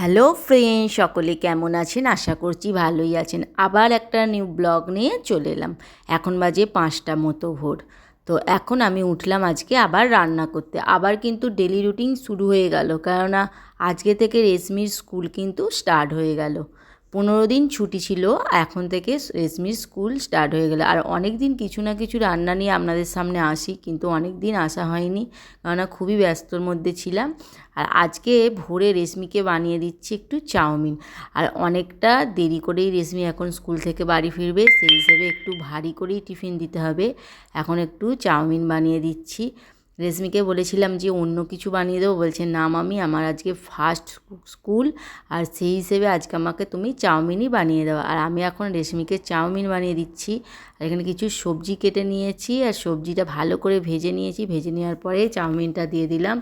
Hello friend, সকলে কেমন আছেন? আশা করছি ভালোই আছেন। আবার একটা নিউ ব্লগ নিয়ে চলে এলাম। এখন বাজে পাঁচটা মতো ভোর। তো এখন আমি উঠলাম আজকে আবার রান্না করতে। আবার কিন্তু ডেলি রুটিন শুরু হয়ে গেল। কেননা আজকে থেকে রেশমির স্কুল কিন্তু স্টার্ট হয়ে গেল। পনেরো দিন ছুটি ছিল, এখন থেকে রেশমির স্কুল স্টার্ট হয়ে গেল। আর অনেক দিন কিছু না কিছু রান্না নিয়ে আপনাদের সামনে আসি, কিন্তু অনেক দিন আসা হয়নি, কেননা খুবই ব্যস্তর মধ্যে ছিলাম। আর আজকে ভোরে রেশমিকে বানিয়ে দিচ্ছি একটু চাউমিন। আর অনেকটা দেরি করেই রেশমি এখন স্কুল থেকে বাড়ি ফিরবে, সেই হিসেবে একটু ভারী করেই টিফিন দিতে হবে। এখন একটু চাউমিন বানিয়ে দিচ্ছি। রেশমিকে বলেছিলাম যে, অন্য কিছু বানিয়ে দেবো। বলছে, না মামি, আমার আজকে ফার্স্ট স্কুল আর সেই হিসেবে আজকে আমাকে তুমি চাউমিনই বানিয়ে দেওয়া আর আমি এখন রেশমিকে চাউমিন বানিয়ে দিচ্ছি। আর এখানে কিছু সবজি কেটে নিয়েছি, আর সবজিটা ভালো করে ভেজে নিয়েছি। ভেজে নেওয়ার পরে চাউমিনটা দিয়ে দিলাম।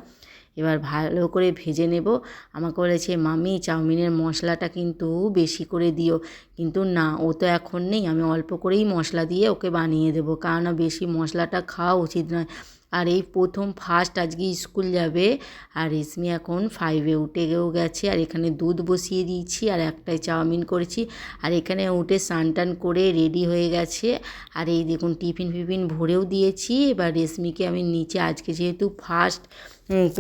এবার ভালো করে ভেজে নেব। আমাকে বলেছে, মামি, চাউমিনের মশলাটা কিন্তু বেশি করে দিও। কিন্তু না, ও তো এখন নেই। আমি অল্প করেই মশলা দিয়ে ওকে বানিয়ে দেবো। কেননা বেশি মশলাটা খাওয়া উচিত নয়। আর এই প্রথম ফার্স্ট আজকে স্কুল যাবে। আর রেশমি এখন ফাইভে উঠে গেও গেছে। আর এখানে দুধ বসিয়ে দিয়েছি আর একটাই চাউমিন করেছি। আর এখানে উঠে স্নান করে রেডি হয়ে গেছে। আর এই দেখুন টিফিন ফিফিন ভরেও দিয়েছি। এবার রেশমিকে আমি নিচে, আজকে যেহেতু ফার্স্ট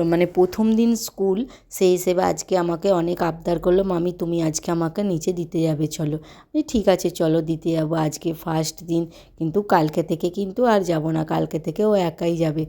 মানে প্রথম দিন স্কুল, সেই হিসেবে আজকে আমাকে অনেক আবদার করল, মামি, তুমি আজকে আমাকে নিচে দিতে যাবে, চলো। আমি ঠিক আছে, চলো, দিতে যাব। আজকে ফার্স্ট দিন, কিন্তু কালকে থেকে কিন্তু আর যাব না, কালকে থেকে ও একাই যাবে।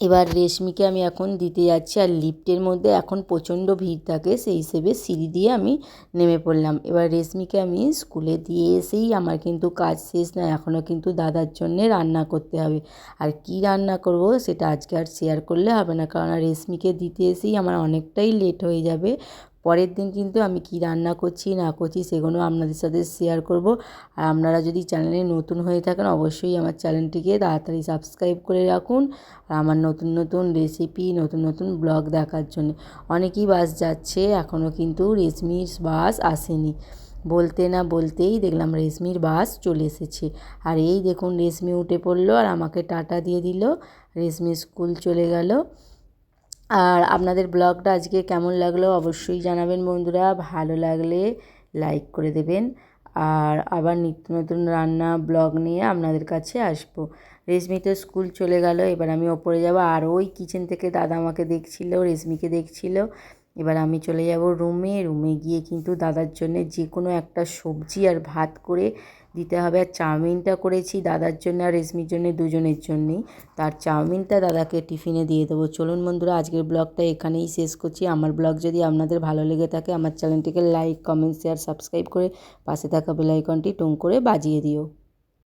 এবার রেশমিকে আমি এখন দিতে যাচ্ছি আর লিফ্টের মধ্যে এখন প্রচণ্ড ভিড় থাকে, সেই হিসেবে সিঁড়ি দিয়ে আমি নেমে পড়লাম। এবার রেশমিকে আমি স্কুলে দিয়ে এসেই আমার কিন্তু কাজ শেষ না এখনও কিন্তু দাদার জন্যে রান্না করতে হবে। আর কি রান্না করব সেটা আজকে আর শেয়ার করলে হবে না, কারণ রেশমিকে দিতে এসেই আমার অনেকটাই লেট হয়ে যাবে। পরের দিন কিন্তু আমি কি রান্না করছি, না করছি সেগুলো আপনাদের সাথে শেয়ার করব। আর আপনারা যদি চ্যানেলে নতুন হয়ে থাকেন, অবশ্যই আমার চ্যানেলটিকে তাড়াতাড়ি সাবস্ক্রাইব করে রাখুন। আর আমার নতুন নতুন রেসিপি নতুন নতুন ব্লগ দেখার জন্য। অনেকই বাস যাচ্ছে এখনও কিন্তু রেশমির বাস আসেনি। বলতে না বলতেই দেখলাম রেশমির বাস চলে এসেছে। আর এই দেখুন রেশমি উঠে পড়ল আর আমাকে টাটা দিয়ে দিল। রেশমি স্কুল চলে গেল। আর আপনাদের ব্লগটা আজকে কেমন লাগল অবশ্যই জানাবেন বন্ধুরা। ভালো লাগলে লাইক করে দেবেন। আর আবার নিত্য নতুন রান্না, ব্লগ নিয়ে আপনাদের কাছে আসব। রেশমি তো স্কুল চলে গেল, এবার আমি ওপরে যাব। আর ওই কিচেন থেকে দাদা আমাকে দেখছিল, রেশমিকে দেখছিল। এবার আমি চলে যাব রুমে রুমে গিয়ে কিন্তু দাদার জন্য যে কোনো একটা সবজি আর ভাত করে দিতে হবে। আর চাউমিনটা করেছি দাদার জন্য আর রেশমির জন্য দুজনের জন্যেই। তার চাউমিনটা দাদাকে টিফিনে দিয়ে দেবো। চলুন বন্ধুরা, আজকের ব্লগটা এখানেই শেষ করছি। আমার ব্লগ যদি আপনাদের ভালো লেগে থাকে, আমার চ্যানেলটিকে লাইক কমেন্ট শেয়ার সাবস্ক্রাইব করে পাশে থাকা বেলাইকনটি টুং করে বাজিয়ে দিও।